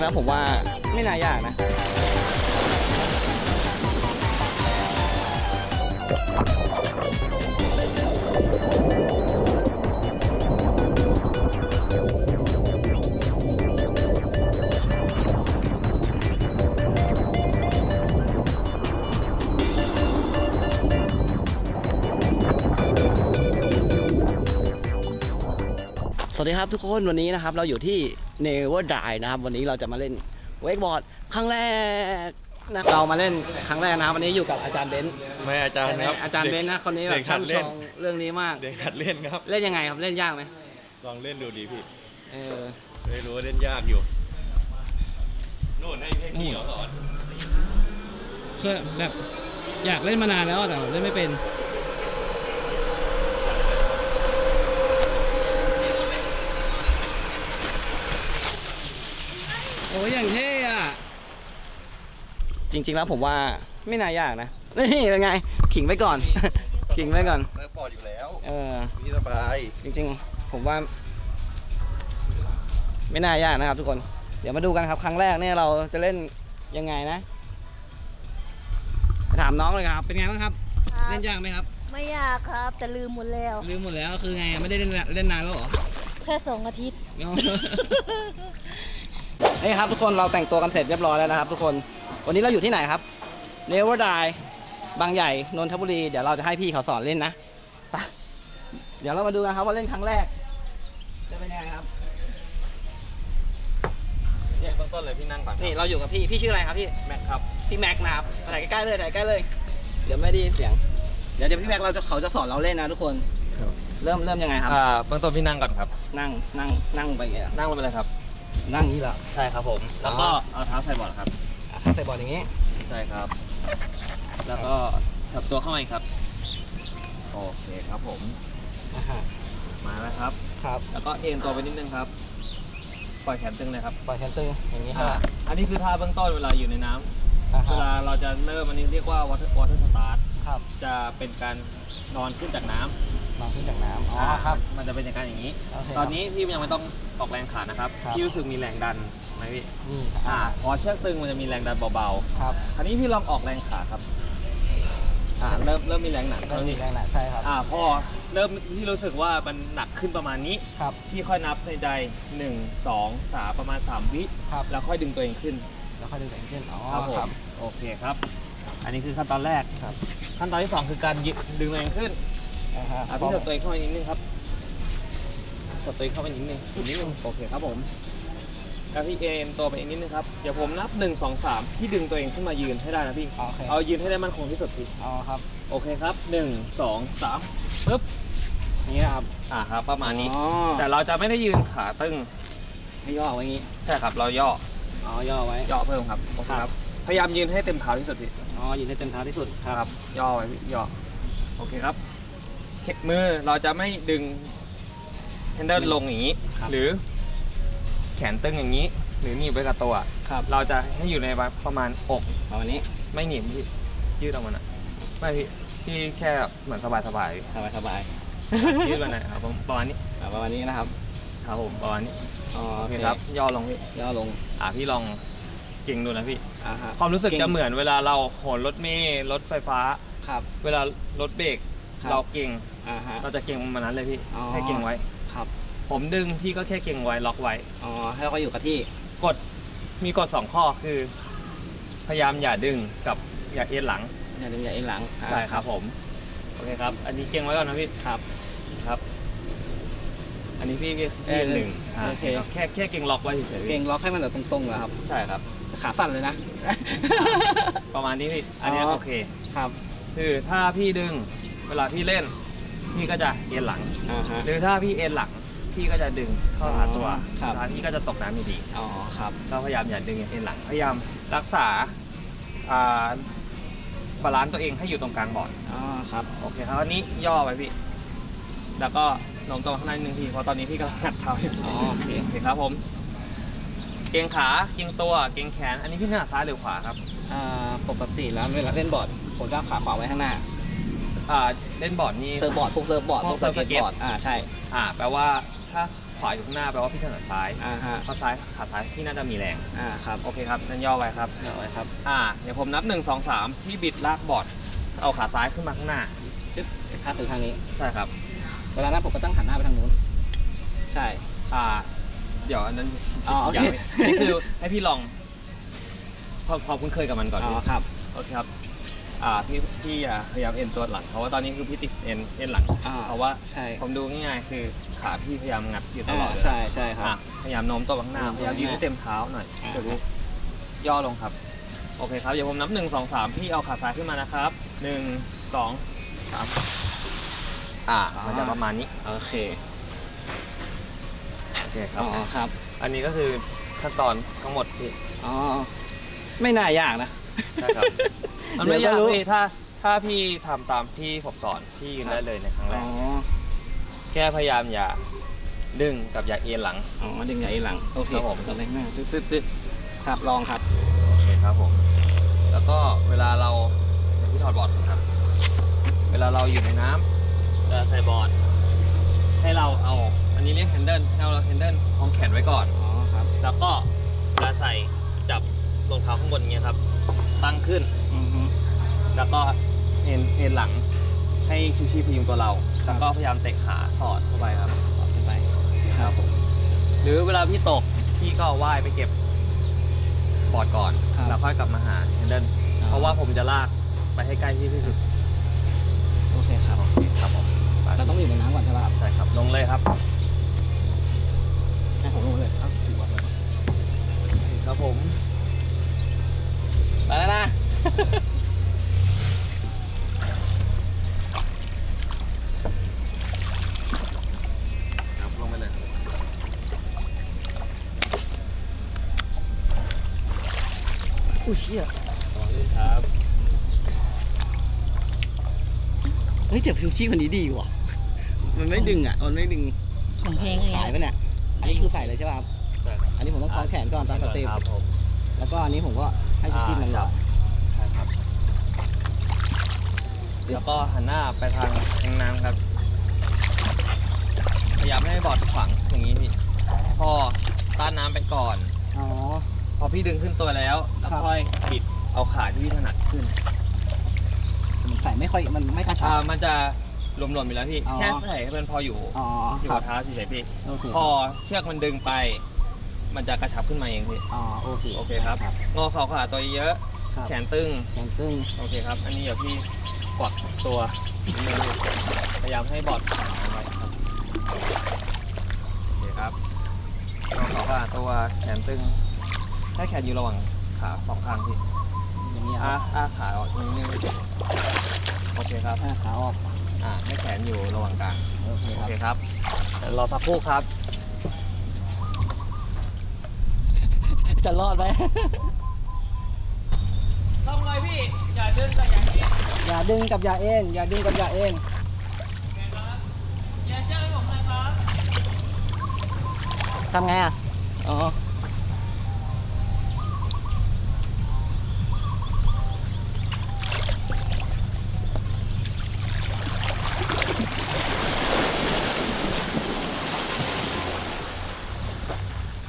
งๆแล้วผมว่าไม่น่ายากนะสวัสดีครับทุกคนวันนี้นะครับเราอยู่ที่ เนเวอร์ดายนะครับ วันนี้เราจะมาเล่นเวกบอร์ดครั้งแรกนะเรามาเล่นครั้งแรกนะครับวันนี้อยู่กับอาจารย์เบนซ์ไม่อาจารย์ครับอาจารย์เบนซ์นะคนนี้แบเด็บกหัช่ำดชเล่นองเรื่องนี้มากเด็กหัดเล่นครับเล่นยังไงครับเล่นยากไหมลองเล่นดูดีพี่เออไม่รู้ว่าเล่นยากอยู่โน่นให้ให้พี่เขาสอนคือแบบอยากเล่นมานานแล้วแต่เล่นไม่เป็น โอ้ยอย่างเท่อะจริง ๆ แล้วผมว่าไม่น่ายากนะ นี่เป็นไง ขิงไว้ก่อน ขิงไว้ก่อนเลิกปอดอยู่แล้วเออพี่สบาย จริง ๆ ผมว่า ไม่น่ายากนะครับ ทุกคน เดี๋ยวมาดูกันครับ ครั้งแรกเนี่ยเราจะเล่นยังไงนะไปถามน้องเลยครับ เป็นไงบ้างครับครับเล่นยากไหมครับ ไม่ยากครับ แต่ลืมหมดแล้ว ลืมหมดแล้วคือไงไม่ได้เล่นเล่นนานแล้วเหรอ แค่สองอาทิตย์ นี่ครับทุกคนเราแต่งตัวกันเสร็จเรียบร้อยแล้วนะครับ ทุกคนวันนี้เราอยู่ที่ไหนครับเนวดายบางใหญ่นนทบุรีเดี๋ยวเราจะให้พี่เขาสอนเล่นนะไปเดี๋ยวเรามาดูกันครับว่าเล่นครั้งแรก จะเป็นยังไงครับเนี่ยเบื้องต้นเลยพี่นั่งก่อนนี่เราอยู่กับพี่พี่ชื่ออะไรครับพี่แม็กครับพี่แม็กซ์นะครับถ่ายใกล้ๆเลยถ่ายใกล้เลยเดี๋ยวไม่ได้ยินเสียง เดี๋ยวเดี๋ยวพี่แม็กซ์เราจะเขาจะสอนเราเล่นนะทุกคนเริ่มเริ่มยังไงครับอ่าเบื้องต้นพี่นั่งก่อนครับ นั่งนั่งนั่งไปไงอะนั่งลงไปเลยครับ นั่งนี่เหรอใช่ครับผม แล้วก็เอาเท้าใส่บอร์ดครับอะใส่บอร์ดอย่างงี้ใช่ครับ แล้วก็ถับตัวเข้ามาอีกครับ โอเคครับผม อ่าฮะมาแล้วครับ ครับแล้วก็เอ็นตัวไปนิดนึงครับ ปล่อยแขนตึงเลยครับปล่อยแขนตึงอย่างนี้อ่าค่ะอันนี้คือท่าเบื้องต้นเวลาอยู่ในน้ำอ่าเวฮะลาเราจะเริ่มอันนี้เรียกว่า water water start ครับ จะเป็นการนอนขึ้นจากน้ำ ลองขึ้นจากน้ำอ๋อครับ มันจะเป็นอย่างการอย่างนี้โอเคครับ ตอนนี้พี่ยังไม่ต้องออกแรงขานะครับครับ พี่รู้สึกมีแรงดันไหมพี่นี่อ่าพอเชือกตึงมันจะมีแรงดันเบาครับๆคราวนี้พี่ลองออกแรงขาครับอ่าเริ่มเริ่มมีแรงหนักเริ่แล้มวมีนี่แรงหนักใช่ครับอ่าพอเริ่มที่รู้สึกว่ามันหนักขึ้นประมาณนี้ ครับพี่ค่อยนับในใจ 1 2 3 ประมาณ 3 วิ ครับแล้วค่อยดึงตัวเองขึ้นแล้วค่อยดึงแขนขึ้นอ๋อครับผมครับโอเคครับ อันนี้คือขั้นตอนแรกครับ ขั้นตอนที่สองคือการยึดดึงตัวเองขึ้น อ่าฮะอะพี่ถดตัวเองเข้าไปนิดนึงครับถดตัวเองเข้าไปนิดนึงอีกนิดนึงโอเคครับผมแล้วพี่เอ็นตัวไปอีกนิดนึงครับเดี๋ยวผมนับหนึ่งสองสามพี่ดึงตัวเองขึ้นมายืนให้ได้นะพี่โอเคเอายืนให้ได้มั่นคงที่สุดพี่อ๋อครับ โอเคครับหนึ่งสองสามปึ๊บนี่นะครับอ่าครับประมาณนี้ อ๋อแต่เราจะไม่ได้ยืนขาตึงให้ย่อไว้อย่างงี้ใช่ครับ เราย่ออ๋อย่อไว้ย่อเพิ่มครับโอเคครับ พยายามยืนให้เต็มเท้าที่สุดพี่อ๋อยืนให้เต็มเท้าที่สุดครับย่อไว้พี่ย่อโอเคครับเข็ มือเราจะไม่ดึงแฮนเดิลลงอย่างนี้ ครับ หรือแขนตึงอย่างนี้ หรือหนีบไว้กับตัวครับเราจะให้อยู่ในประมาณอก เอาวันนี้ไม่หนีบพี่ยืดออกมาหน่อยไม่พี่พี่แค่เหมือนสบายสบายสบายสบายๆยืดมาหน่อยครับผมประมาณนี้อ่าประมาณนี้นะครับครับผมประมาณนี้อ๋อโอโอเคเคครับย่อลงพี่ย่อลงอ่าพี่ลองเก่งดูนะพี่ อ่าฮะความรู้สึกเงจะเหมือนเวลาเราโหนรถเมล์รถไฟฟ้า ครับ เวลารถเบรกครับ เราเก่ง อ่าฮะ เราจะเก่งประมาณนั้นเลยพี่อ๋อให้เก่งไว้ ครับ ผมดึงพี่ก็แค่เก่งไว้ล็อกไว้ อ๋อ ให้เราก็อยู่กับที่กดมีกฎสองข้อคือ พยายามอย่าดึงกับอย่าเอ็นหลังอย่าดึงอย่าเอ็นหลังอ่าใช่ครับผมโอเคครับ อันนี้เก่งไว้ก่อนนะพี่ครับ ครับ อันนี้พี่พี่เออพี่หนึ่งาโอเค แค่แค่เก่งล็อกไว้เฉยๆพี่เก่งล็อกให้มันแบบตรงๆเหรอครับ ใช่ครับ ขาสั่นเลยนะ ประมาณนี้พี่อันนี้อ๋อ โอเค ครับ คือถ้าพี่ดึงเวลาพี่เล่น พี่ก็จะเอ็นหลัง อ่าฮะ หรือถ้าพี่เอ็นหลังพี่ก็จะดึงเข้าหาตัวอ๋อครับ สุดท้ายพี่ก็จะตกน้ำอยู่ดี อ๋อครับก็พยายามอย่าดึงเอ็นหลัง พยายามรักษาอ่าบาลานซ์ตัวเองให้อยู่ตรงกลางบอร์ดอ๋อครับโอเคครับอันนี้ย่อไว้พี่ แล้วก็โน้มตัวข้างในนิดนึงพี่เพราะตอนนี้พี่กำลังหัดเท้าอยู่อ๋อโอเคโอเคครับผม เกรงขาเกรงตัวเกรงแขน อันนี้พี่ถนัดซ้ายหรือขวาครับ อ่าปกติแล้วเวลาเล่นบอร์ดผมจะเอาขาขวาไว้ข้างหน้า อ่าเล่นบอร์ดนี่ เซิร์ฟบอร์ดพวกเซิร์ฟบอร์ดพพววกกเซิสร์ฟเก็ตสเก็ตบอร์ดอ่าใช่อ่าแปลว่าถ้าขขวาอยู่ข้างหน้าแปลว่าพี่ถนัดซ้ายอ่าฮะเพราะซ้ายขาซ้ายที่น่าจะมีแรงอ่าครับโอเคครับนั่นย่อไว้ครับ เอาไว้ครับ อ่าเดี๋ยวผมนับหนึ่งสองสามพี่บิดลากบอร์ดเอาขาซ้ายขึ้นมาข้างหน้า จึ๊บพาดถึงทางนี้ ใช่ครับ เวลานั้นผมก็ต้องหันหน้าไปทางนู้น ใช่ อ่า เดี๋ยวอันนั้นอ๋อโอเค ย่างนี่คือให้พี่ลองพอพอคุ้นเคยกับมันก่อนอ๋พี่อครับ โอเคครับ อ่าพี่พี่อะพยายามเอ็นตัวหลังเพราะว่าตอนนี้คือพี่ติดเอ็นเอ็นหลังอ่าเพราะว่าใช่ ผมดูง่ายๆคือขาพี่พยายามงัดอยู่ตลอดอ่าเลยใช่ใช่ครับ อะพยายามโน้มตัวไปข้างหน้าโน้มพตัวยายามยืนข้างหน้าให้เต็มเท้าหน่อยอ่า จะรู้ย่อลงครับ โอเคครับเดี๋ยวผมนับหนึ่งสองสามพี่เอาขาซ้ายขึ้นมานะครับหนึ่งสองสามอ่ามันจะประมาณนี้โอเคโอเคครัอ๋บอครับอันนี้ก็คือขั้นตอนทั้งหมดพี่ อ๋อไม่น่ายากนะ ใช่ครับ มันไม่เดี๋ยวยากก็รู้พี่ถ้าถ้าพี่ทำตามที่ผมสอนพี่ยืนได้เลยในครั้งแรอ๋อกแค่พยายามอย่าดึงกับอย่าเอียงหลัง อ๋อดึงใหญ่หลัง โอเคครับผมตัวเล็กหน้าตึ๊ดตึ๊ดตึ๊ดครับลองครับโอเคครับผม แล้วก็เวลาเราเดี๋ยวพี่ถอดบอร์ดก่อนครับ เวลาเราอยู่ในน้ำจะใส่บอร์ดให้เราเอา อันนี้เรียกแฮนเดิลให้เราแฮนเดิลคล้องแขนไว้ก่อน อ๋อครับ แล้วก็เวลาใส่จับรองเท้าข้างบนอย่างเงี้ยครับ ตั้งขึ้น อือฮึ แล้วก็เอ็นเอ็นหลังให้ชูชีพพยุงตัวเราครัแล้บ วก็พยายามเตะขาสอดเข้าไปครับสอดขึ้นไปครับผมหรือเวลาพี่ตกพี่ก็ว่ายไปเก็บบอร์ดก่อนครับ แล้วค่อยกลับมาหาแฮนเดิลเพราะว่าผมจะลากไปให้ใกล้ที่ที่สุดโอเคครับ ครับผมไปเราต้องอยู่ในน้ำก่อนใช่ป่ะครับใช่ครับลงเลยครับให้ผมลงเลยครับถือว่าไปครับผมไปแล้วนะ ครับลงไปเลยอุ้ยเชี่ยลองลื่นครับเฮ้ยแต่ฟิวชี่คนนี้ดีว่ะ มันไม่ดึงอะ มันไม่ดึงของเพลงอะไรสายไปเนี่ย อันนี้คือใส่เลยใช่ป่ะครับ ใช่อันนี้ผมต้องคล้องแขนก่อนตามสเต็ปครับผม แล้วก็อันนี้ผมก็ให้ชูชีพมันก่อน ใช่ครับ แล้วก็หันหน้าไปทางทางน้ำครับ พยายามไม่ให้บอร์ดขวางอย่างนี้พี่พอต้านน้ำไปก่อน อ๋อ พอพี่ดึงขึ้นตัวแล้วแล้วครับ ค่อยบิดเอาขาที่พี่ถนัดขึ้นมันใส่ไม่ค่อยมันไม่กระชัอ่าบ มันจะหลวมๆอยู่แล้วพี่อ๋อ แค่ใส่ให้มันพออยู่อ๋ออยู่ครับกับเท้าเฉยๆพี่ โอเคพอเชือกมันดึงไป มันจะกระชับขึ้นมาเองพี่ อ๋อโอเคโอเคครับ งอเข่าขาตัวเยอะ ครับแขนตึง แขนตึงโอเคครับ อันนี้เดี๋ยวพี่ กวักตัวนิดนึงพยายามให้บอร์ดขวางไว้ครับโอเคครับงอเข่าขาตัวแขนตึงให้แขนอยู่ระหว่างขาสองข้างพี่อย่างนี้คอ้ารับอ้าขาออกนิดนึงโอเคครับอ่าขาออกอ่าให้แขนอยู่ระหว่างกลางโอเคโอครับเคครับเดี๋ยวรอสักครู่ครับ จะรอดไหมต้องเลย พี่อย่าดึงกับอย่างนี้อย่าดึงกับอย่าเอ็นอย่าดึงกับอย่าเอ็นอย่าเชื่อให้ผมเลยครับทำไงอะ อ๋อ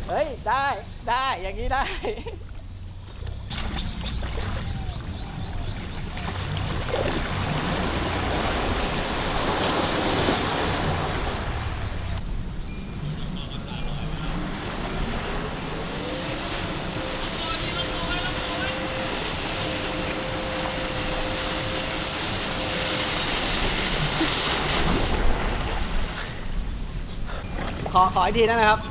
เฮ้ย ได้ ได้ อย่างนี้ได้ ขอขออีกทีได้ไหมครับ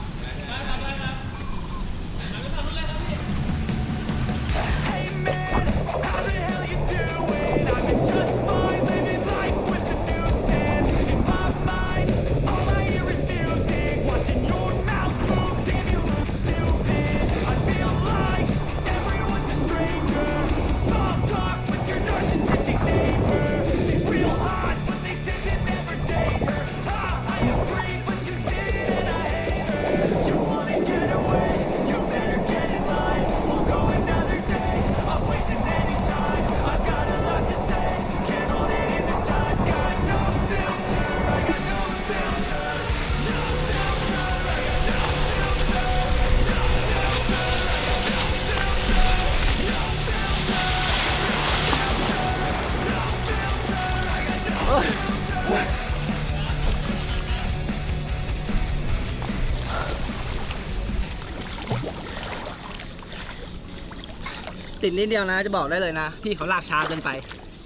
ติดนิดเดียวนะ จะบอกได้เลยนะ พี่เขาลากช้าเกินไป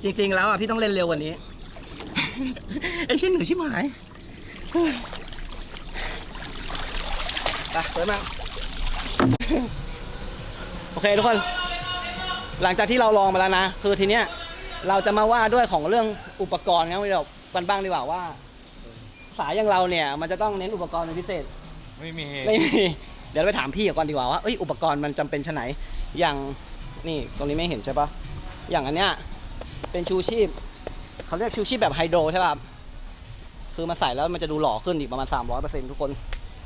จริง ๆ แล้วอะพี่ต้องเล่นเร็วกว่านี้ ไอ้เช่นหนูชิบหายไปเปิดมาโอเคทุกคน หลังจากที่เราลองมาแล้วนะ คือทีเนี้ยเราจะมาว่าด้วยของเรื่องอุปกรณ์กันเรากันบ้างดีกว่าว่า สายอย่างเราเนี่ยมันจะต้องเน้นอุปกรณ์เป็นพิเศษ ไม่มี ไม่มี เดี๋ยวเราไปถามพี่ก่อนดีกว่าว่าเอ้ยอุปกรณ์มันจำเป็นชะไหนอย่าง นี่ตรงนี้ไม่เห็นใช่ปะอย่างอันเนี้ยเป็นชูชีพเขาเรียกชูชีพแบบไฮโดรใช่ป่ะครับคือมาใส่แล้วมันจะดูหล่อขึ้นอีกประมาณ 300%ทุกคน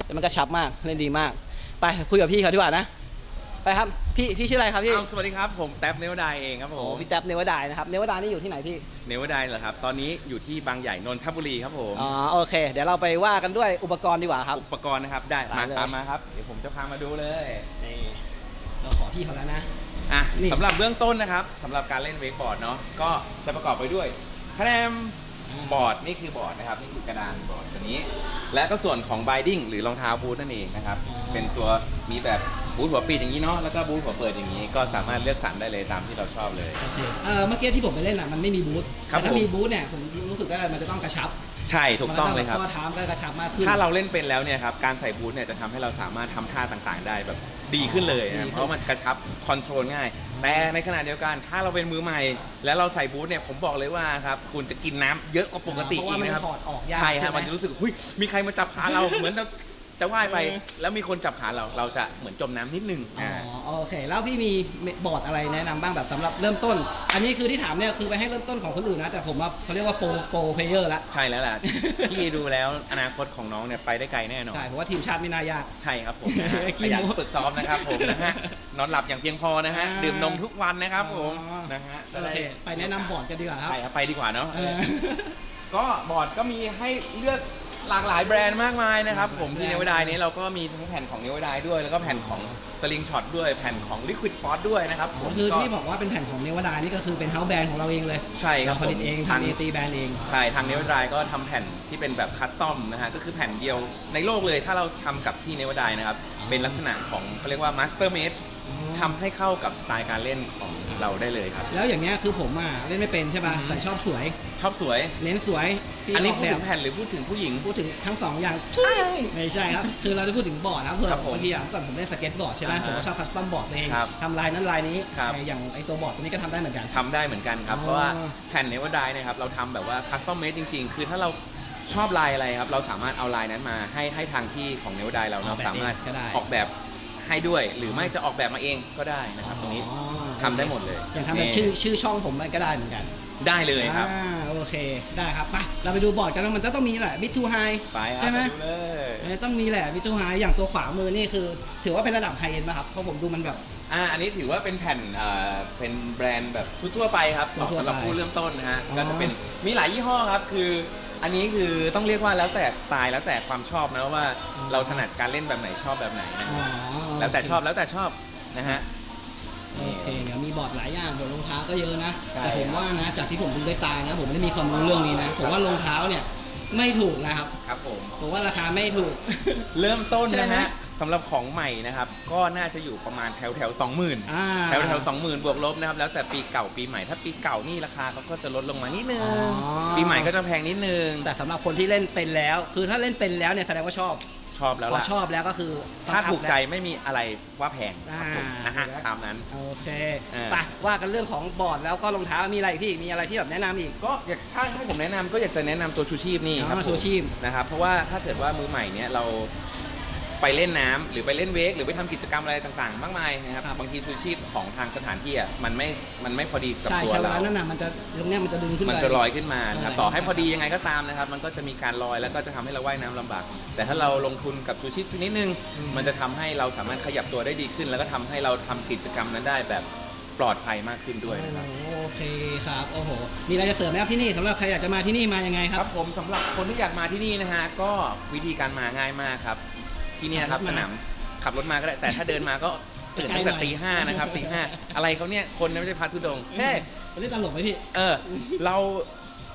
แต่มันกระชับมากเล่นดีมาก ไปคุยกับพี่เขาดีกว่านะ ไปครับพี่พี่ชื่ออะไรครับพี่อ้าวสวัสดีครับ ผมแท็บเนวดายเองครับผโอ้มพี่แท็บเนวดายนะครับเนวดายนี่อยู่ที่ไหนพี่ เนวดายเหรอครับ ตอนนี้อยู่ที่บางใหญ่นนทบุรีครับผมอ๋อโอเค เดี๋ยวเราไปว่ากันด้วยอุปกรณ์ดีกว่าครับ อุปกรณ์นะครับได้ไปมาเลย ตามมาครับเดี๋ยวผมจะพามาดูเลยนี่เราขอพี่เขาแล้วนะ อะนี่ สำหรับเบื้องต้นนะครับสำหรับการเล่นเวกบอร์ดเนาะก็จะประกอบไปด้วยคะแนนบอร์ดนี่คือบอร์ดนะครับนี่คือกระดานบอร์ดตัวนี้ และก็ส่วนของ binding หรือรองเท้าบูทนั่นเองนะครับ เป็นตัวมีแบบบูทหัวปิดอย่างนี้เนาะแล้วก็บูทหัวเปิดอย่างนี้ ก็สามารถเลือกสรรได้เลยตามที่เราชอบเลย โอเคเออเมื่อกี้ที่ผมไปเล่นอะมันไม่มีบูทครับแต่ถ้าผม มีบูทเนี่ยผมรู้สึกได้เลยมันจะต้องกระชับ ใช่ถูกต้องเลยครับมันก็ข้อเท้าก็กระชับมากขึ้น ถ้าเราเล่นเป็นแล้วเนี่ยครับการใส่บูทเนี่ยจะทำให้เราสามารถทำท่าต่างๆ ได้แบบดีขึ้นเลยดีขึ้นะนเพราะมันกระชับคอนโทรลง่าย แต่ในขณะเดียวกันถ้าเราเป็นมือใหม่ แล้วเราใส่บูทเนี่ยผมบอกเลยว่าครับคุณจะกินน้ำเยอะกว่าปกติเพราะอีว่ากมันนะครับ ถอดออกยากใช่ฮะไหมันจะรู้สึกหุ้ยมีใครมาจับขาเรา เหมือนเรา จะว่ายไปเออแล้วมีคนจับขาเราเราจะเหมือนจมน้ำนิดนึงอ๋อ่า อโอเค แล้วพี่มีบอร์ดอะไรแนะนำบ้างแบบสำหรับเริ่มต้น อันนี้คือที่ถามเนี่ยคือไปให้เริ่มต้นของคนอื่นนะ แต่ผมว่าเขาเรียกว่าโปรโปรเพลเยอร์ละใช่แล้วล่ะ พี่ดูแล้วอนาคตของน้องเนี่ยไปได้ไกลแน่นอน ใช่ผมว่าทีมชาติไม่น่ายาก ใช่ครับผมนะฮะขี้ขยันโม้ฝึกซ้อมนะครับผมนะฮะนอนหลับอย่างเพียงพอนะฮะอ่า ดื่มนมทุกวันนะครับผมอ๋อนะฮะจะโอด้เค ไปแนะนำบอร์ดกันดีกว่าครับ ใช่ครับไปดีกว่าเนาะ เออ ก็บอร์ดก็มีให้เลือก หลากหลายแบรนด์มากมายนะครับ ผมที่แบรเนนด์วดายนี้เราก็มีทั้งแผ่นของเนวดายด้วย แล้วก็แผ่นของสลิงช็อตด้วยแผ่นของลิควิดฟอสด้วยนะครับผมคือก็ที่บอกว่าเป็นแผ่นของเนวดานี่ก็คือเป็นเฮาส์แบรนด์ของเราเองเลยใช่ครับเราผลิตเองผมทำเอตีแบรนด์เอง ใช่ทางเนวดายก็ทำแผ่นที่เป็นแบบคัสตอมนะฮะก็คือแผ่นเดียวในโลกเลยถ้าเราทำกับที่เนวดายนะครับเป็นลักษณะของเขาเรียกว่ามาสเตอร์เมด ทำให้เข้ากับสไตล์การเล่นของ เราได้เลยครับ แล้วอย่างเงี้ยคือผมอะเล่นไม่เป็นใช่ป่ะอือฮึ แต่ชอบสวย ชอบสวย เน้นสวยพี่อันนี้กพูดแบถึบงแผ่นหรือพูดถึงผู้หญิง พูดถึงทั้งสองอย่างใช่ไม่ใช่ครับ คือเราจะพูดถึงบอร์ดนะเผื่อครับผมบางทีอะเมื่อก่อนผมเล่นสเก็ตบอร์ดใช่ไหมอ่าฮะผมก็ชอบคัสตอมบอร์ดเองครับทำลายนั้นลายนี้ครับไอ้อย่างไอตัวบอร์ดตัวนี้ก็ทำได้เหมือนกัน ทำได้เหมือนกันครับ อ๋อ เพราะว่าแผ่นเนวดายนะครับเราทำแบบว่าคัสตอมเมดจริง ๆ คือถ้าเราชอบลายอะไรครับ เราสามารถเอาลายนั้นมาให้ให้ทางที่ของเนวดายเราออเรากแบบสามารถเองก็ได้ออกแบบให้ด้วย หรือไม่จะออกแบบมาเองก็ได้นะครับตรงนี้ อ๋อ ทำได้หมดเลยอย่างทำแบบนี่ชื่อชื่อช่องผมมันก็ได้เหมือนกันได้เลยครับอ่าโอเคได้ครับไปเราไปดูบอร์ดกันว่ามันจะต้องมีแหละบิทูไฮไปครับใช่ไหมปดูเลยต้องมีแหละบิทูไฮอย่างตัวขวามือนี่คือ ถือว่าเป็นระดับไฮเอ็นป่ะครับเพราะผมดูมันแบบ อ่าอันนี้ถือว่าเป็นแผ่นเอ่อเป็นแบรนด์แบบทั่วๆไปครับเหมาะทั่วๆไปสำหรับผู้เริ่มต้นนะฮะอ๋อ ก็จะเป็นมีหลายยี่ห้อครับคืออันนี้คือต้องเรียกว่าแล้วแต่สไตล์แล้วแต่ความชอบนะว่าเราถนัดการเล่นแบบไหนชอบแบบไหนนะอ๋อฮะแล้วแต่ชอบแล้วแต่ชอบนะฮะ โอเคเดี๋ยวมีบอร์ดหลายอย่างบอร์ดรองเท้าก็เยอะนะ ใช่แต่ผมครับว่านะ จากที่ผมดูด้วยตานะ ผมไม่ได้มีความรู้เรื่องนี้นะ ผมว่ารองเท้าเนี่ยไม่ถูกนะครับ ครับผม ผมว่าราคาไม่ถูก เริ่มต้นใช่นะไหม ฮะสำหรับของใหม่นะครับ ก็น่าจะอยู่ประมาณแถวแถวสองหมื่นอ่า แถวแถวสองหมื่นบวกลบนะครับ แล้วแต่ปีเก่าปีใหม่ ถ้าปีเก่านี่ราคาเขาก็จะลดลงมานิดนึง อ๋อ ปีใหม่ก็จะแพงนิดนึง แต่สำหรับคนที่เล่นเป็นแล้ว คือถ้าเล่นเป็นแล้วเนี่ยแสดงว่าชอบ ชอบแล้วพอล่ะ ชอบแล้วก็คือต้องถ้าถูกใจอัพไม่มีอะไรว่าแพงครับผมอ่านนะฮะแล้ว ตามนั้นแล้วโอเคเออ ไปว่ากันเรื่องของบอร์ดแล้วก็รองเท้ามีอะไรอีกพี่มีอะไรที่แบบแนะนำอีก ก็อยากถ้าให้ผมแนะนำก็อยากจะแนะนำตัวชูชีพนี่ครับอ๋อผมชูชีพนะครับเพราะว่าถ้าเกิดว่ามือใหม่เนี่ยเรา ไปเล่นน้ำหรือไปเล่นเวกหรือไปทำกิจกรรมอะไรต่างๆ มากมายนะครับครับ บางทีชูชีพของทางสถานที่อะมันไม่มันไม่พอดีกับใช่ตัวใช่เวเราลานั่นน่ะมันจะตรงเนี้ยมันจะดึงขึ้นไป มันจะลอยขึ้นมานะครับใช่ต่อให้พอดียังไงก็ตามนะครับ มันก็จะมีการลอยแล้วก็จะทำให้เราว่ายน้ำลำบาก แต่ถ้าเราลงทุนกับชูชีพชนิดนึง อืม มันจะทำให้เราสามารถขยับตัวได้ดีขึ้น แล้วก็ทำให้เราทำกิจกรรมนั้นได้แบบปลอดภัยมากขึ้นด้วยนะครับ โอเคครับโอ้โหมีอะไรจะเสริมไหมครับที่นี่สำหรับใครอยากจะมาที่นี่มายังไงคครัรับ บผมสำหรับคนที่อยากมาที่นี่นะฮะก็วิธีการมาง่ายมากครับ ที่เนี่ยครับขับรถมาสนามขับรถมาก็ได้แต่ถ้าเดินมาก็ตื่นตั้งแต่ไกลหน่อยตีห้านะครับตีห้าอะไรเขาเนี่ยคนไม่ใช่พัทธุดงค์เฮ้ไปเล่นตลกไหมพี่ เออเรา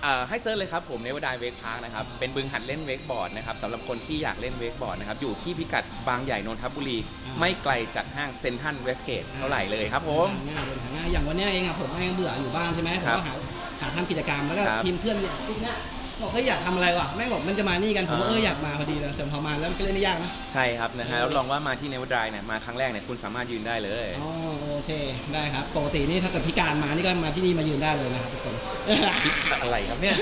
เอ่อให้เซิร์ชเลยครับผมเนวดายเวกพาร์คนะครับ เป็นบึงหัดเล่นเวกบอร์ดนะครับสำหรับคนที่อยากเล่นเวกบอร์ดนะครับ อยู่ที่พิกัดบางใหญ่นนทบุรีไม่ไกลจากห้างเซ็นทรัลเวสเกตเท่าไหร่เลยครับผม ง่ายเดินทางง่ายอย่างวันเนี้ยเองอะผมเองเบื่ออยู่บ้านใช่ไหมผมครับก็หาหาทำกิจกรรมแล้วก็ครับ ทีมเพื่อนเนี่ยทุกเนี้ย บอกเฮ้ยอยากทำอะไรวะแม่งบอกมันจะมานี่กันผมว่าอ่าเอออยากมาพอดีเลยแต่พอมาแล้วมันก็เล่นไม่ยากนะ ใช่ครับนะฮะรับรองว่ามาที่เนวดายเนี่ยมาครั้งแรกเนี่ยคุณสามารถยืนได้เลย อ๋อโอเคได้ครับปกตินี่ถ้าเกิดพิการมานี่ก็มาที่นี่มายืนได้เลยนะครับทุกคน อะไรครับเนี่ย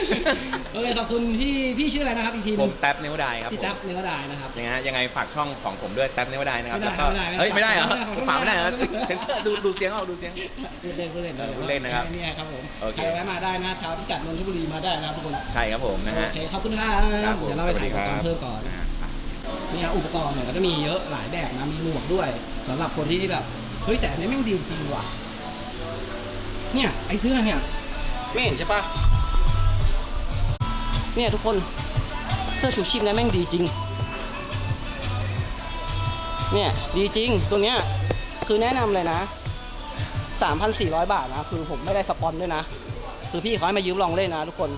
โอเคขอบคุณพี่พี่ชื่ออะไรนะครับอีกทีหผนึมงแท็บเนวดายครับพี่ผมแท็บเนื้อดายนะครับ ยังไงฮะยังไงฝากช่องของผมด้วยแท็บเนวดายนะครับไม่ได้แล้วก็ไม่ได้ไม่ได้เฮ้ยไม่ได้เหรอไม่ได้ของช่องฝากไม่ได้เหรอไม่ได้ เซนเซอร์ดูดูเสียงเอาดูเสียง พูดเล่นพูดเล่นเออพูดเล่นนะครับนี่ครับผมโอเค ใครแวะมาได้นะเช้าพิกัดนนทบุรีมาได้นะครับทุกคน ใช่ครับผมนะฮะ โอเคขอบคุณครับครับผมเดี๋ยวเราไปถ่ายอุปกรณ์เพิ่มก่อนนะฮะนี่ครับอุปกรณ์เนี่ยก็จะมีเยอะหลายแบบนะมีหมวกด้วยสำหรับคนที่แบบเฮ้ยแต่อันนี้แม่งดีจริงว่ะ เนี่ยไอ้เสื้อเนี่ยไม่เห็นใช่ปะเนี่ยทุกคนเสื้อชูชีพเนี่ยแม่งดีจริง เนี่ยดีจริงตัวเนี้ยคือแนะนำเลยนะ 3,400 บาทนะ คือผมไม่ได้สปอนด้วยนะ คือพี่เขาให้มายืมลองเล่นนะทุกคน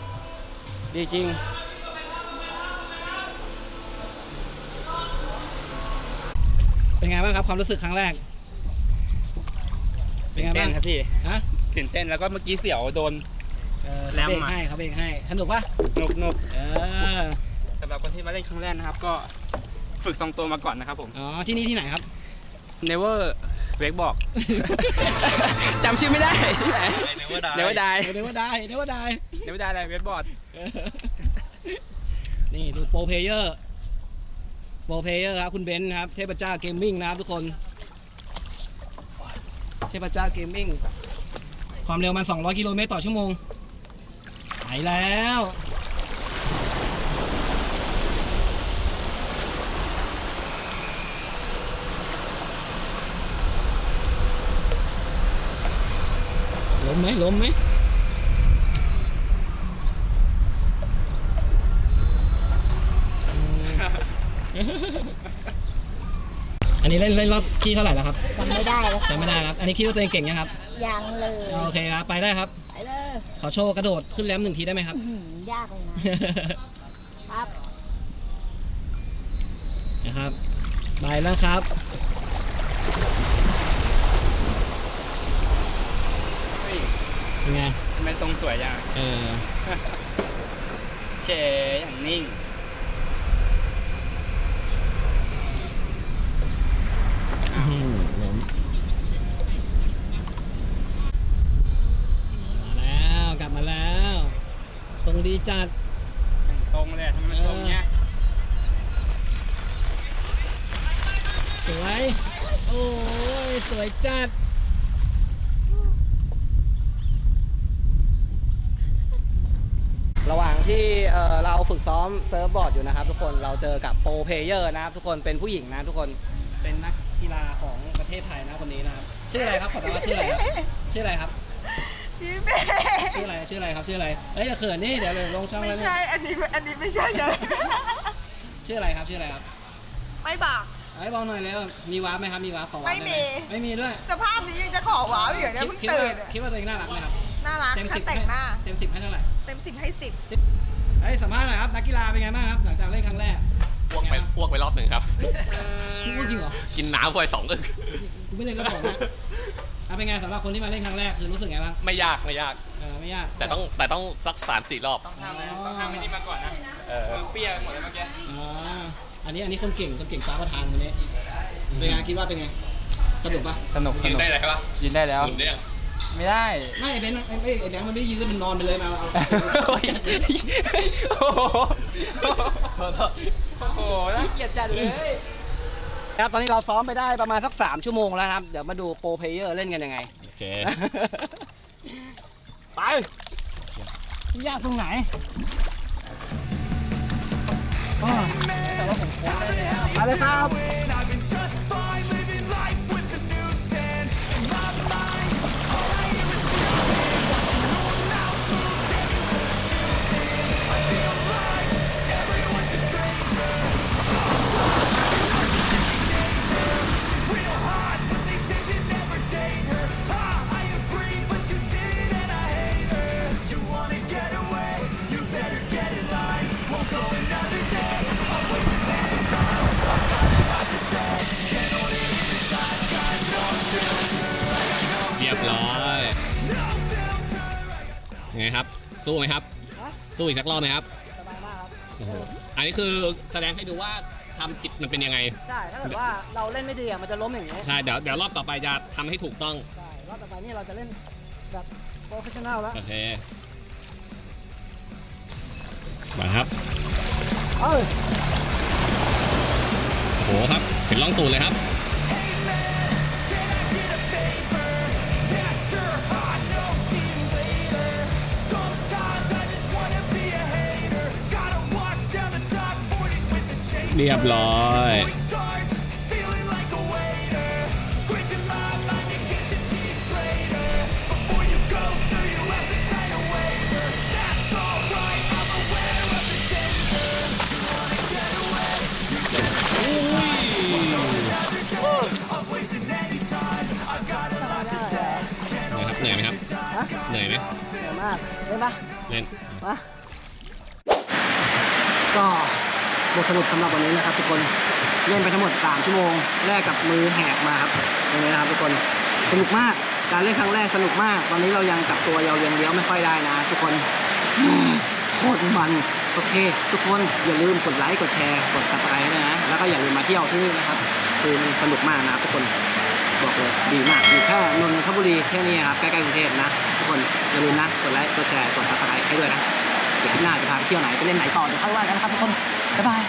ดีจริง เป็นไงบ้างครับความรู้สึกครั้งแรก เป็นไงเต้บ้างนครับพี่ฮะตื่นเต้นแล้วก็เมื่อกี้เสียวโดน เออแรเขามเบรกมาให้เขาเบรกให้สนุกปะนกนกเออสำหรับคนที่มาเล่นครั้งแรกนะครับ ก็ฝึกทรงตัวมาก่อนนะครับผม อ๋อที่นี่ที่ไหนครับ Never Wake บอก จำชื่อไม่ได้ที่ไหน Never Die Never Die เดี๋ยวว่าได้เดี๋ยวว่าได้ Never Die อะไรเวกบอร์ดนี่ดูโปรเพลเยอร์โปรเพลเยอร์ครับคุณเบนซ์ครับ เทพเจ้าเกมมิ่งนะครับทุกคน เทพเจ้าเกมมิ่ง ความเร็วมัน 200 กิโลเมตรต่อชั่วโมงไปแล้ว ไหมล้มไหมอันนี้เล่นเล่นรอบที่เท่าไหร่แล้วครับจำไม่ได้แล้วจำไม่ได้ครับ อันนี้คิดว่าตัวเองเก่งยังครับ ยังเลย โอเคครับ ไปได้ครับ ไปเลย ขอโชว์กระโดดขึ้นแรมหนึ่งทีได้ไหมครับอื้อหือยากเลยนะ ครับ นะครับ ไปแล้วครับ เฮ้ย เป็นไง ทำไมท รงสวยจังเออเชอย่างนิ่ง อื้อหือล้มมาแล้วกลับมาแล้วทรงดีจัด อย่างตรงเลยทำไมมันตรงเนี้ยสวย โอ้ย สวยจัด ระหว่าง ที่เอ่อเราฝึกซ้อมเซิร์ฟบอร์ดอยู่นะครับทุกคนเราเจอกับโปรเพลเยอร์นะครับทุกคนเป็นผู้หญิงนะทุกคนเป็นนักกีฬาของประเทศไทยนะคนนี้นะครับชื่ออะไรครับขอถามว่าชื่ออะไรครับชื่ออะไรครับ พี่เบ้ชื่ออะไรชื่ออะไรครับชื่ออะไรเอ้ยอย่าเขินนี่เดี๋ยวเดี๋ยวลงช่องไม่แล้วนี่ใช่ อันนี้อันนี้ไม่ใช่เลยชื่ออะไรครับชื่ออะไรครับไม่บอก ไอ้ยบอกหน่อยแล้วมีวาร์ปไหมครับมีวาร์ปขอวาร์ปไม่มี ด้หไม่มีด้วยสภาพนี้ยังจะขอว้าวอยู่เนี่ยเพิ่งคิดตื่ว่านอะคิดว่าตัวเองน่ารักไหมครับน่ารักเต็มถ้าสิบแต่งหน้า เต็มสิบให้เท่าไหร่ เต็มสิบให้สิบเฮ้ยสัมภาษณ์หน่อยครับนักกีฬาเป็นไงบ้างครับ หลังจากเล่นครั้งแรกอ้วกไปอ้วกไปรอบหนึ่งครับ พูดจริงเหรอกินน้ำไปสองอึกกูไม่เล่นแล้วบอกนะเอาเป็นไงสำหรับคนที่มาเล่นครั้งแรกคือรู้สึกไงบ้างไม่ยากไม่ยาก เออไม่ยาก แต่ต้องแต่ต้องสักสามสี่รอบ ต้องทำนะต้องทำไม่ดีมาก่อนนะเออ มือเปียกหมดเลยเมื่อกี้อ๋ออันนี้อันนี้คนเก่งคนเก่งฟ้าประธานคนนี้เป็นไงคิดว่าเป็นไงสนุกปะสนุกยืนได้เลยใช่ปะยืนได้แล้วหมุนได้ยัง ไม่ได้ ไม่ไอ้เบนซ์ไอ้ไอ้แบงค์มันไม่ยืนมันนอนไปเลยมาเอาโอ้ยโอ้โหโอ้โหน่าเกลียดจัดเลยครับตอนนี้เราซ้อมไปได้ประมาณสักสามชั่วโมงแล้วครับ เดี๋ยวมาดูโปรเพลเยอร์เล่นกันยังไง โอเค ไป ยากตรงไหนอ้อแต่ว่าผมโค้งได้แล้วมาเลยครับ สู้อีกสักรอบไหมครับสบายมากครับโอ้โหอันนี้คือแสดงให้ดูว่าทำผิดมันเป็นยังไง ใช่ถ้าเกิดว่าเราเล่นไม่ดีอะมันจะล้มอย่างนี้ใช่เดี๋ยวเดี๋ยวรอบต่อไปจะทำให้ถูกต้อง ใช่รอบต่อไปนี่เราจะเล่นแบบโปรเฟชชั่นแนลแล้วโอเคมาครับ เอ้ยโอ้โหครับเห็นล่องตูดเลยครับ เรียบร้อยเหนื่อยไหมครับฮะเหนื่อยไหมเหนื่อยมากเล่นปะเล่นมาก็ บทสรุปสำหรับวันนี้นะครับ ทุกคนเล่นไปทั้งหมด 3 ชั่วโมงแรกกับมือแหกมาครับตรงนี้นะครับ ทุกคนสนุกมากการเล่นครั้งแรกสนุกมาก ตอนนี้เรายังกลับตัวยาวเรียงเลี้ยวไม่ค่อยได้นะ ทุกคนโคตรมันโอเค ทุกคนอย่าลืมกดไลค์กดแชร์กดซับสไครต์ด้วยนะ แล้วก็อย่าลืมมาเที่ยวที่นี่นะครับ คือมันสนุกมากนะทุกคนบอกเลยดีมากอยู่แค่นนทบุรีแค่นี้ครับใกล้ๆกรุงเทพนะ ทุกคนอย่าลืมนะกดไลค์กดแชร์กดซับสไครต์ให้ด้วยนะเดี๋ยวคลิปหน้าจะพาไปเที่ยวไหนไปเล่นไหนต่อเดี๋ยวค่อยว่ากันนะครับทุกคน บ๊ายบาย